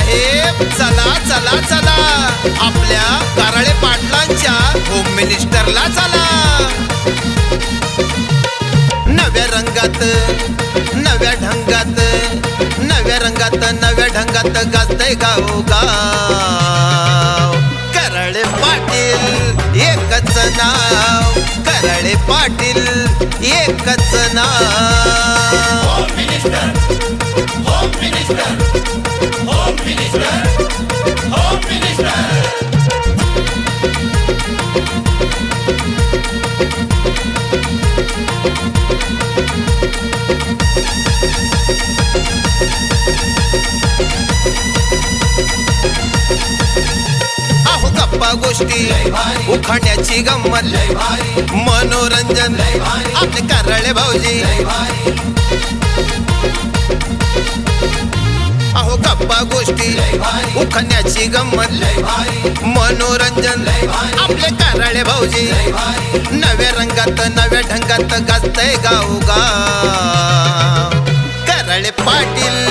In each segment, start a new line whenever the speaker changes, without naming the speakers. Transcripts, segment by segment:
साहेब चला चला चला. आपल्या कारळे पाटलांच्या होम मिनिस्टरला चला. नव्या रंगात नव्या ढंगात नव्या रंगात नव्या ढंगात गाजतय गाव गा पाटील एकच नाव. करळे पाटील एकच नाव.
मिनिस्टर.
गप्पा गोष्टी. उखाण्याची गंमत. मनोरंजन. आपले कारळे भाऊजी. अहो गप्पा गोष्टी.
लय
उखाण्याची गंमत. मनोरंजन. आपले कारळे भाऊजी. नव्या रंगात नव्या ढंगात गाजतय गाव गाव करळे पाटील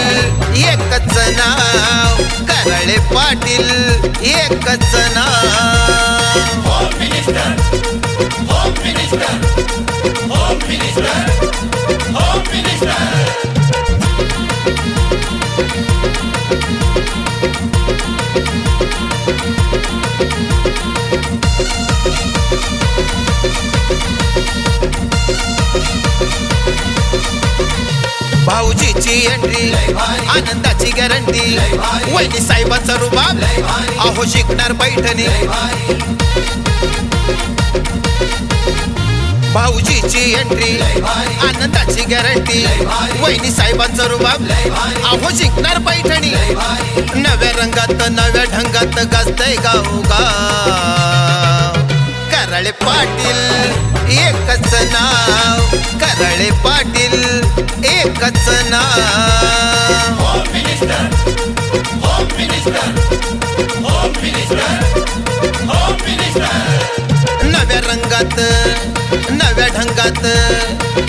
एकच नाव. आढळे पाटील एकच
Thank you.
ची एंट्री आनंदाची गॅरंटी वैनी साहेबांचा रुबाब अहो शिकणार पैठणी. भाऊजीची एंट्री आनंदाची गॅरंटी वहिनी साहेबांचा रुबाब आहो शिकणार पैठणी. नव्या रंगात नव्या ढंगात गाजतय गाऊगा कराळे पाटील एकच नाव. कराळे पाटील एकच नाव.
Home minister home minister home minister home minister.
नव्या रंगात नव्या ढंगात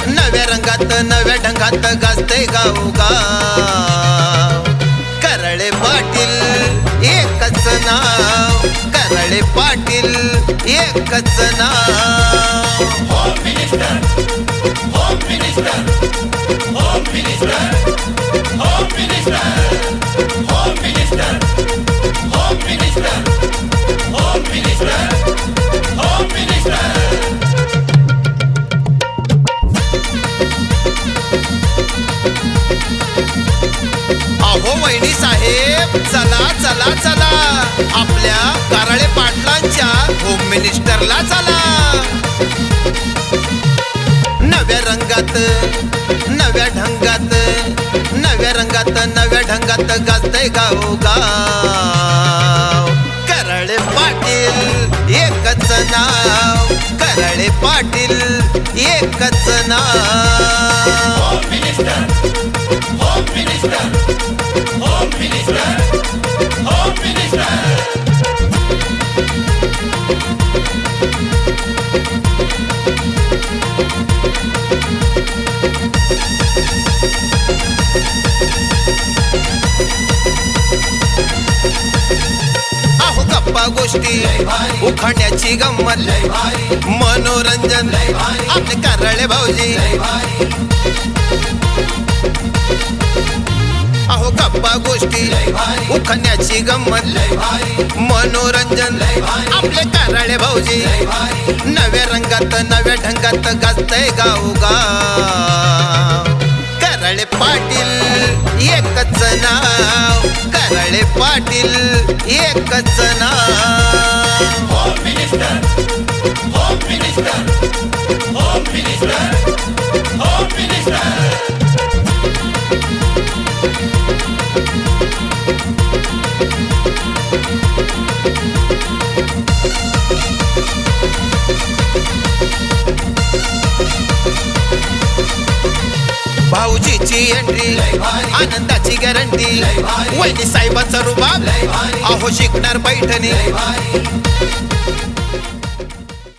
नव्या रंगात नव्या ढंगात गाजतय गाव गाव करळे पाटील एकच नाव. करळे पाटील एकच नाव.
होम मिनिस्टर होम मिनिस्टर
चला चला चला. आपल्या कारळे पाटलांच्या होम मिनिस्टरला चला. नव्या रंगात नव्या नव्या रंगात नव्या ढंगात गाजतय गाव गाव करळे पाटील एकच नाव करळे पाटील एकच नाव.
होम
गोष्टी. उखाण्याची गंमत. मनोरंजन. आपले कारळे भाऊजी. अहो गप्पा गोष्टी. उखाण्याची गंमत. मनोरंजन. आपले कारळे भाऊजी. नव्या रंगात नव्या ढंगात गाजतय गाव गा पाटील एकच ना पाटील एकच नाव.
Home minister home minister home minister home minister
भारीची entry आनंदाची गॅरंटी. वैनी साहेबांचा रुबाब अहो शिकणार पैठणी.